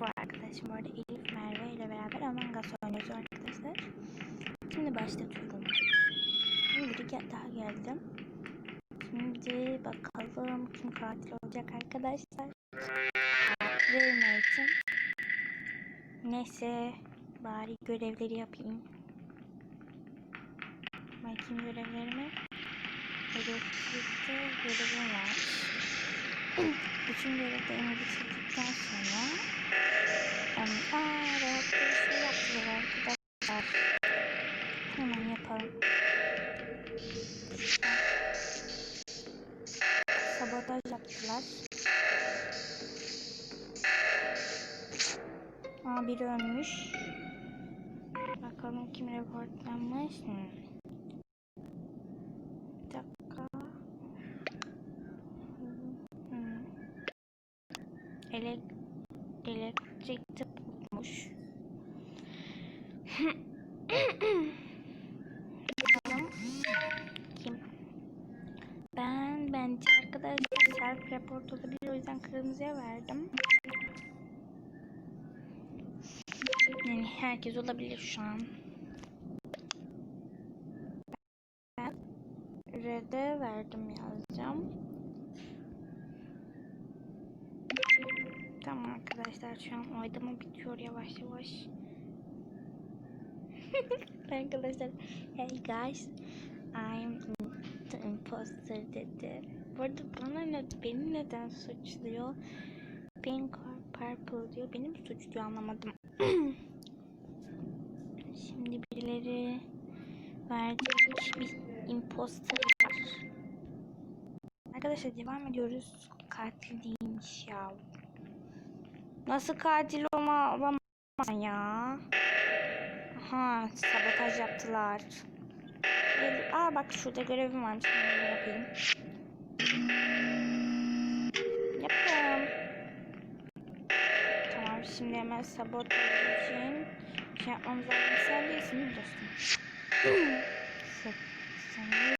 Elif Merve ile beraber Among Us oynuyoruz arkadaşlar. Şimdi başlatıyorum. Şimdi gel- daha geldi. Şimdi bakalım kim katil olacak arkadaşlar. Vermeyin. Neyse bari görevleri yapayım. Bakayım görevlerime. Elektrikte görevim var. Bütün görevlerimi bitirdikten sonra um, aa, rahat bir şey yaptılar arkadaşlar. Hemen yapalım. Sabotaj yaptılar. Aa biri ölmüş. Bakalım kim reportlanmış. Hmm. Bir dakika. Hmm. Elek elektrikte bulmuş. Kim? Ben bence arkadaşlar self report olabilir o yüzden kırmızıya verdim. Yani herkes olabilir şu an. Ben red'e verdim yazacağım. Tamam arkadaşlar şu an oylama bitiyor yavaş yavaş. arkadaşlar hey guys I'm the imposter dedi. Bu arada bana ne, beni neden suçluyor? Pink or purple diyor. Beni mi suçluyor anlamadım. Şimdi birileri verdiği bir imposter var. Arkadaşlar devam ediyoruz. Katil değilmiş ya. Nasıl katil olma olamaz ya? Aha sabotaj yaptılar. Gel- Aa bak şurada görevim varmış. Bunu yapayım. Yaptım. Tamam şimdi hemen sabotaj için şey yapmamız lazım. Sen değilsin değil mi dostum? Seksen,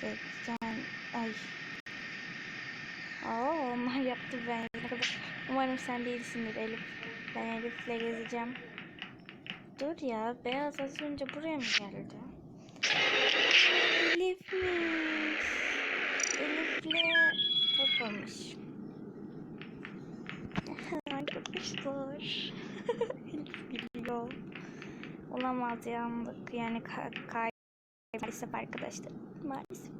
seksen, ay. Oo, onlar yaptı ben. Umarım sen değilsindir Elif. Ben Elif'le gezeceğim. Dur ya, beyaz az önce buraya mı geldi? Elif'miş. Elif'le toplamış. Arkadaşlar. Elif gülüyor. Olamaz yandık. Yani ka kay maalesef arkadaşlar. Maalesef.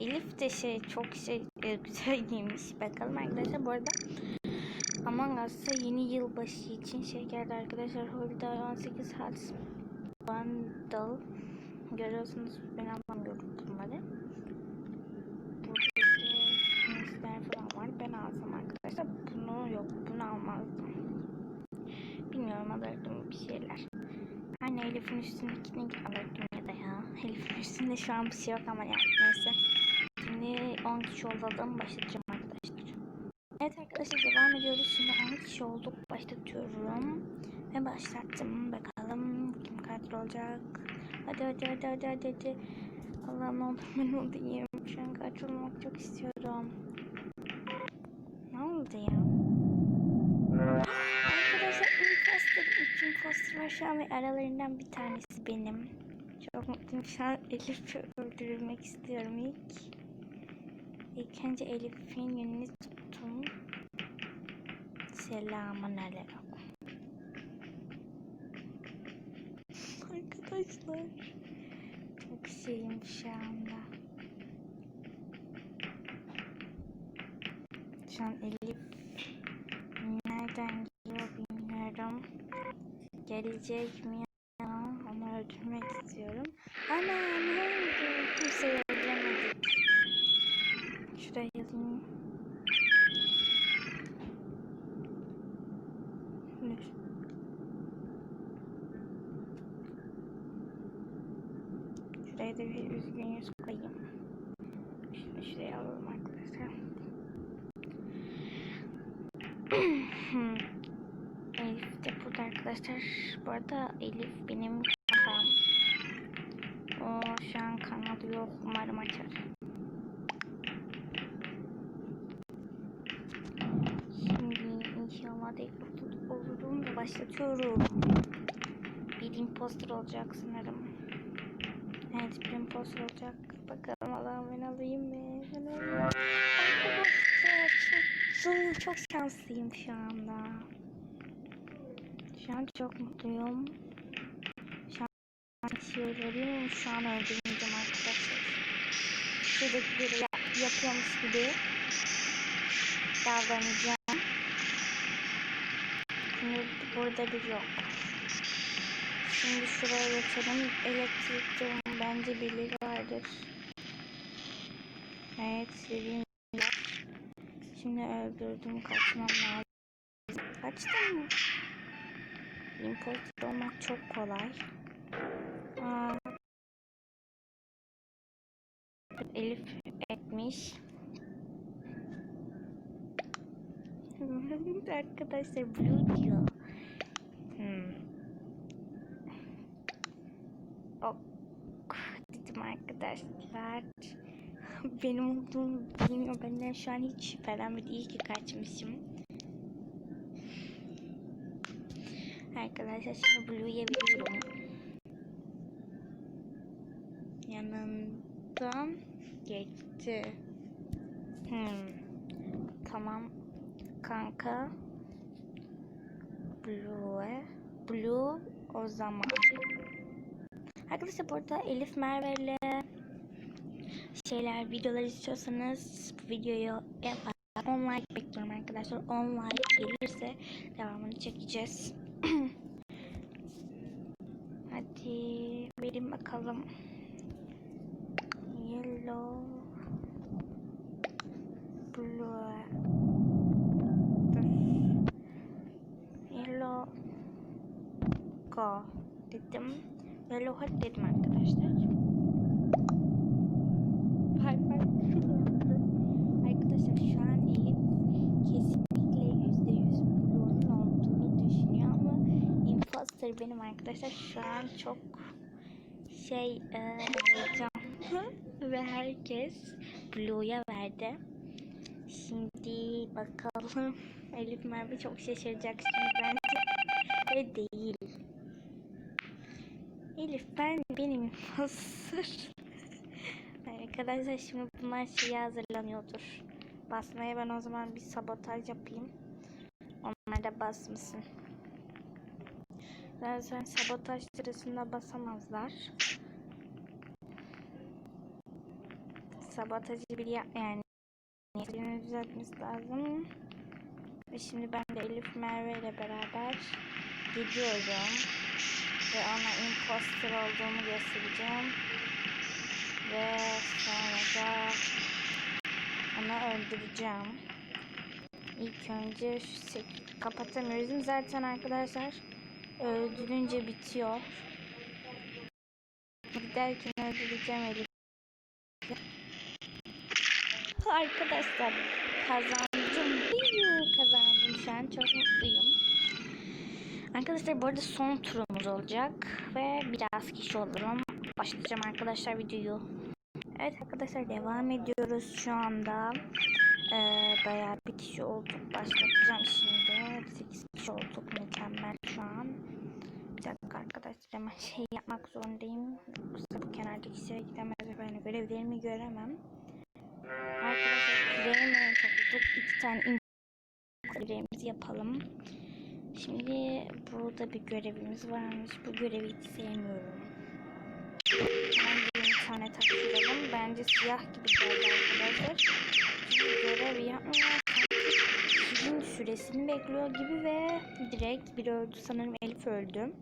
Elif de şey çok şey e, güzel giymiş. Bakalım arkadaşlar bu arada Among Us'a yeni yılbaşı için şey geldi arkadaşlar. Holiday 18 Hats Bundle. Görüyorsunuz ben anlamıyorum bunları. Burada Minsler falan var. Ben alsam arkadaşlar. Bunu yok. Bunu almazdım. Bilmiyorum alırdım bir şeyler. Hani Elif'in üstündekini alırdım ya da ya. Elif'in üstünde şu an bir şey yok ama yani neyse. Şimdi 10 kişi olalım başlayacağım arkadaşlar. Evet arkadaşlar devam ediyoruz. Şimdi 10 kişi olduk. Başlatıyorum. Ve başlattım. Bakalım kim katil olacak. Hadi hadi hadi hadi hadi. hadi. Allah'ım ne olur ben olayım. Şu an katil olmak çok istiyorum. Ne oldu ya? Arkadaşlar imposter, üç imposter var şu an ve aralarından bir tanesi benim. Çok mutluyum şu an Elif'i öldürmek istiyorum ilk. İlk önce Elif'in yönünü tuttum. Selamun aleyküm. Arkadaşlar çok şeyim şu anda. Şu an Elif nereden geliyor bilmiyorum. Gelecek mi ya? Onu öldürmek istiyorum. Ana ne oldu? Kimseyi öldüremedik. Şuraya yazayım. Dur. Da bir üzgün yüz koyayım. Şunu şuraya alalım arkadaşlar. Elif de burada arkadaşlar. Bu arada Elif benim kankam. O şu an kanalı yok. Umarım açar. Şimdi inşallah da olur. başlatıyorum. Bir imposter olacak sanırım. Evet bir imposter olacak. Bakalım Allah'ım ben alayım mı? Arkadaşlar çok, çok, şanslıyım şu anda. Şu an çok mutluyum. Şu an şeylerim ama şu an öldürmeyeceğim arkadaşlar. Şuradaki görevi yap- yapıyormuş gibi davranacağım. Şimdi burada bir yok. Şimdi şuraya geçelim. Elektrikçi bence biri vardır. Evet gibi. Şimdi öldürdüm kaçmam lazım. Kaçtım mı? Imposter olmak çok kolay. Aa, Elif etmiş. Arkadaşlar blue diyor. Hmm. Ok dedim arkadaşlar. Benim olduğumu bilmiyor. Benden şu an hiç şüphelenmedi. İyi ki kaçmışım. Arkadaşlar şimdi Blue'ya veriyorum. Yanından geçti. Hmm. Tamam. Kanka. Blue. Blue o zaman. Arkadaşlar burada Elif Merve ile şeyler videolar istiyorsanız bu videoyu yapar. 10 like bekliyorum arkadaşlar. 10 like gelirse devamını çekeceğiz. Hadi verin bakalım. Yellow Blue Dur. Yellow Go dedim. Yellow hadi dedim arkadaşlar. Bay bay. Arkadaşlar şu an Elif kesinlikle yüzde yüz Blue'nun olduğunu düşünüyor ama imposter benim arkadaşlar şu an çok şey e, heyecanlı ve herkes Blue'ya verdi. Şimdi bakalım Elif Merve çok şaşıracak şimdi bence ve değil. Elif ben benim imposter. Arkadaşlar şimdi bunlar şeye hazırlanıyordur. Basmaya ben o zaman bir sabotaj yapayım. Onlar da basmasın. Zaten sabotaj sırasında basamazlar. Sabotajı bir yani yerini düzeltmesi lazım. Ve şimdi ben de Elif Merve ile beraber gidiyorum. Ve ona imposter olduğumu göstereceğim. Ve sonra da onu öldüreceğim. İlk önce şu kapatamıyoruz. Zaten arkadaşlar öldürünce bitiyor. Giderken öldüreceğim Elif. Arkadaşlar kazandım. Kazandım. Şu an çok mutluyum. Arkadaşlar bu arada son turumuz olacak ve biraz kişi olurum. Başlayacağım arkadaşlar videoyu. Evet arkadaşlar devam ediyoruz şu anda. Ee, bayağı bir kişi olduk. Başlatacağım şimdi. 8 kişi olduk. Mükemmel şu an. Bir dakika arkadaşlar hemen şey yapmak zorundayım. Yoksa bu kenardaki şeye gidemez ben görevlerimi göremem. Arkadaşlar görevimi topladık. İki tane görevimizi yapalım. Şimdi burada bir görevimiz varmış. Bu görevi hiç sevmiyorum. Hemen bir tane taktıralım. Bence siyah gibi geldi arkadaşlar. Çünkü görev yapmıyor. Sizin süresini bekliyor gibi ve direkt biri öldü. Sanırım Elif öldü.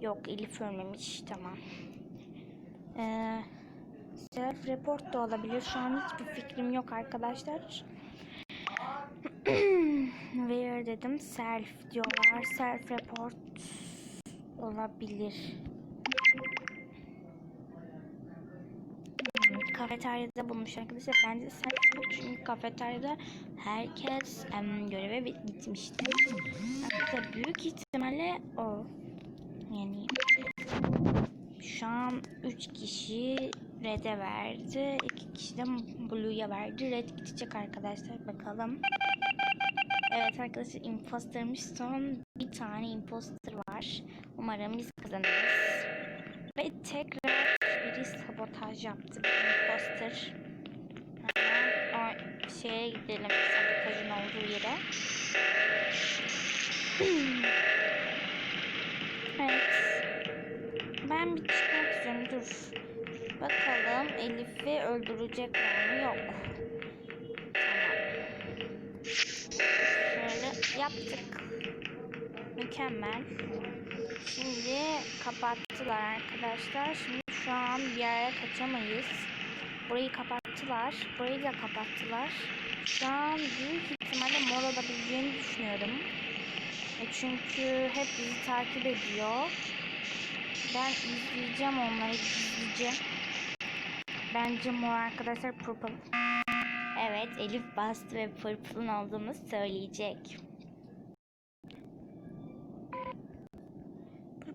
Yok Elif ölmemiş. Tamam. Ee, self report da olabilir. Şu an hiçbir fikrim yok arkadaşlar. Where dedim. Self diyorlar. Self report olabilir. Hmm, Kafeteryada bulmuş arkadaşlar. Bence self report çünkü kafeteryada herkes em, göreve gitmişti. Arkadaşlar büyük ihtimalle o. Yani şu an 3 kişi Red'e verdi. 2 kişi de Blue'ya verdi. Red gidecek arkadaşlar. Bakalım. Evet arkadaşlar impostermış. Son bir tane imposter var. Umarım biz kazanırız. Ve tekrar biri sabotaj yaptı. Bir imposter. Hemen o şeye gidelim. Sabotajın olduğu yere. evet. Ben bir çıkmak istiyorum. Dur. Bakalım Elif'i öldürecekler mi? Yok. Yaptık. Mükemmel. Şimdi kapattılar arkadaşlar. Şimdi şu an bir yere kaçamayız. Burayı kapattılar. Burayı da kapattılar. Şu an büyük ihtimalle mor olabileceğini düşünüyorum. E çünkü hep bizi takip ediyor. Ben izleyeceğim onları gizlice. Bence mor arkadaşlar purple. Evet Elif bastı ve purple'ın olduğunu söyleyecek.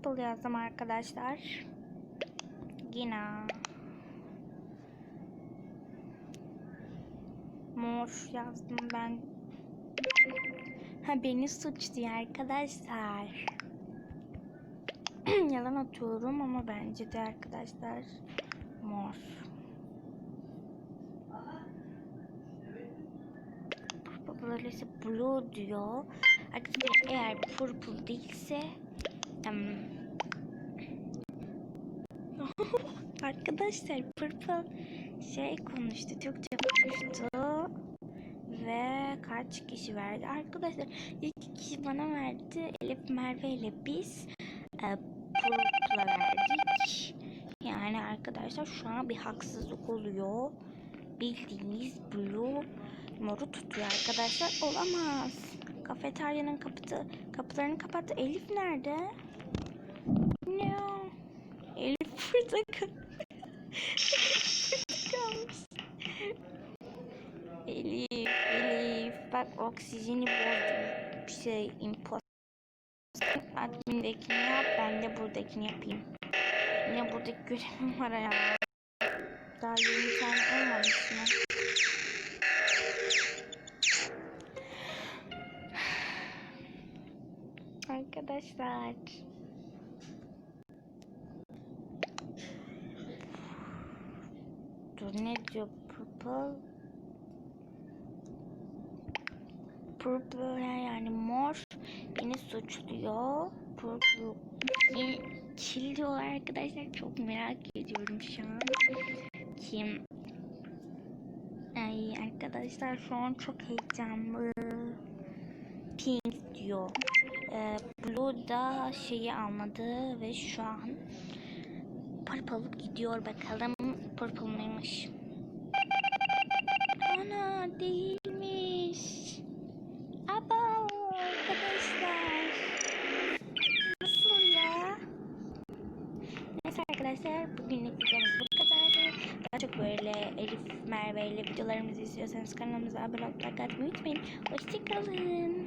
Purple yazdım arkadaşlar. Gina. Mor yazdım ben. Ha beni suçluyor arkadaşlar. Yalan atıyorum ama bence de arkadaşlar mor. Purple blue diyor. Arkadaşlar eğer purple değilse em, Arkadaşlar Purple şey konuştu, Türkçe konuştu ve kaç kişi verdi? Arkadaşlar iki kişi bana verdi. Elif, Merve ile biz e, Purple'a verdik. Yani arkadaşlar şu an bir haksızlık oluyor. Bildiğiniz Blue moru tutuyor arkadaşlar. Olamaz. Kafeteryanın kapıtı, kapılarını kapattı. Elif nerede? Ne? Elif burada kal- kalmış. Elif, Elif. Bak oksijeni bozdum. Bir şey imposter. Admindekini yap, ben de buradakini yapayım. Yine buradaki görevim var ya. Daha yeni tane olmamış mı? Arkadaşlar. Ne diyor purple? Purple yani mor beni suçluyor. Purple beni kill diyorlar arkadaşlar. Çok merak ediyorum şu an. Kim? Ay arkadaşlar şu an çok heyecanlı. Pink diyor. Ee, Blue da şeyi almadı ve şu an Purple gidiyor bakalım. Purple mıymış? Ana değilmiş. Aba arkadaşlar. Nasıl ya? Neyse arkadaşlar bugünlük videomuz bu kadardı. Daha çok böyle Elif, Merve ile videolarımızı istiyorsanız kanalımıza abone olmayı unutmayın. Hoşçakalın.